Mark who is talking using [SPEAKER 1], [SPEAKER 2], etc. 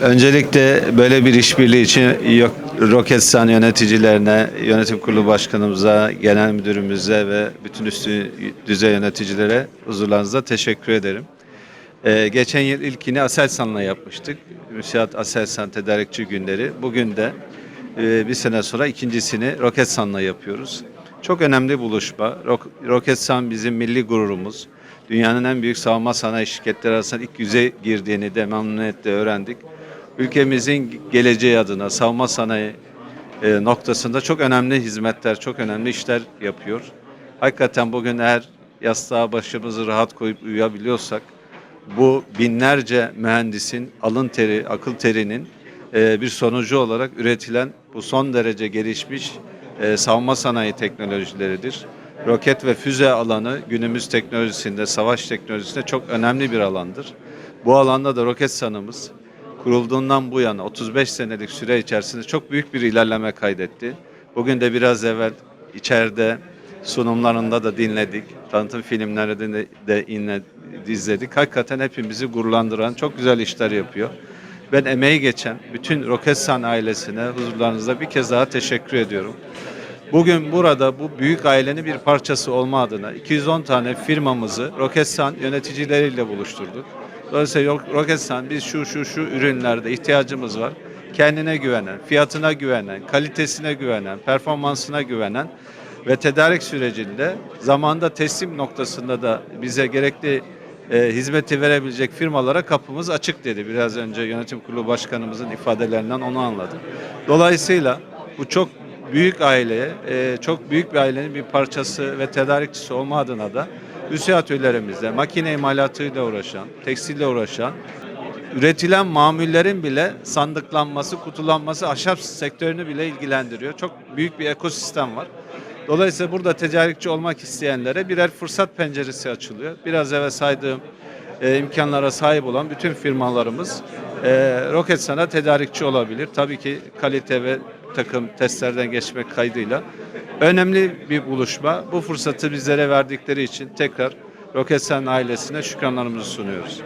[SPEAKER 1] Öncelikle böyle bir işbirliği için Roketsan yöneticilerine, yönetim kurulu başkanımıza, genel müdürümüze ve bütün üstü düzey yöneticilere huzurlarınızda teşekkür ederim. Ee, geçen yıl ilkini Aselsan'la yapmıştık. Müsiat Aselsan Tedarikçi Günleri. Bugün de e, bir sene sonra ikincisini Roketsan'la yapıyoruz. Çok önemli buluşma. Rok- Roketsan bizim milli gururumuz. Dünyanın en büyük savunma sanayi şirketleri arasında ilk yüze girdiğini de memnuniyetle öğrendik. Ülkemizin geleceği adına savunma sanayi e, noktasında çok önemli hizmetler, çok önemli işler yapıyor. Hakikaten bugün eğer yastığa başımızı rahat koyup uyuyabiliyorsak bu binlerce mühendisin alın teri, akıl terinin e, bir sonucu olarak üretilen bu son derece gelişmiş e, savunma sanayi teknolojileridir. Roket ve füze alanı günümüz teknolojisinde, savaş teknolojisinde çok önemli bir alandır. Bu alanda da Roketsan'ımız kurulduğundan bu yana 35 senelik süre içerisinde çok büyük bir ilerleme kaydetti. Bugün de biraz evvel içeride sunumlarında da dinledik. Tanıtım filmlerinde de, de inle, izledik. Hakikaten hepimizi gururlandıran çok güzel işler yapıyor. Ben emeği geçen bütün Roketsan ailesine huzurlarınızda bir kez daha teşekkür ediyorum. Bugün burada bu büyük ailenin bir parçası olma adına 210 tane firmamızı Roketsan yöneticileriyle buluşturduk. Dolayısıyla Ro- Roketsan biz şu şu şu ürünlerde ihtiyacımız var. Kendine güvenen, fiyatına güvenen, kalitesine güvenen, performansına güvenen ve tedarik sürecinde zamanda teslim noktasında da bize gerekli e, hizmeti verebilecek firmalara kapımız açık dedi. Biraz önce yönetim kurulu başkanımızın ifadelerinden onu anladım. Dolayısıyla bu çok büyük aileye, e, çok büyük bir ailenin bir parçası ve tedarikçisi olma adına da üsiyatörlerimizde makine imalatıyla uğraşan, tekstille uğraşan, üretilen mamullerin bile sandıklanması, kutulanması ahşap sektörünü bile ilgilendiriyor. Çok büyük bir ekosistem var. Dolayısıyla burada tedarikçi olmak isteyenlere birer fırsat penceresi açılıyor. Biraz evvel saydığım e, imkanlara sahip olan bütün firmalarımız e, Roketsan'a tedarikçi olabilir. Tabii ki kalite ve takım testlerden geçmek kaydıyla. Önemli bir buluşma. Bu fırsatı bizlere verdikleri için tekrar Roketsan ailesine şükranlarımızı sunuyoruz.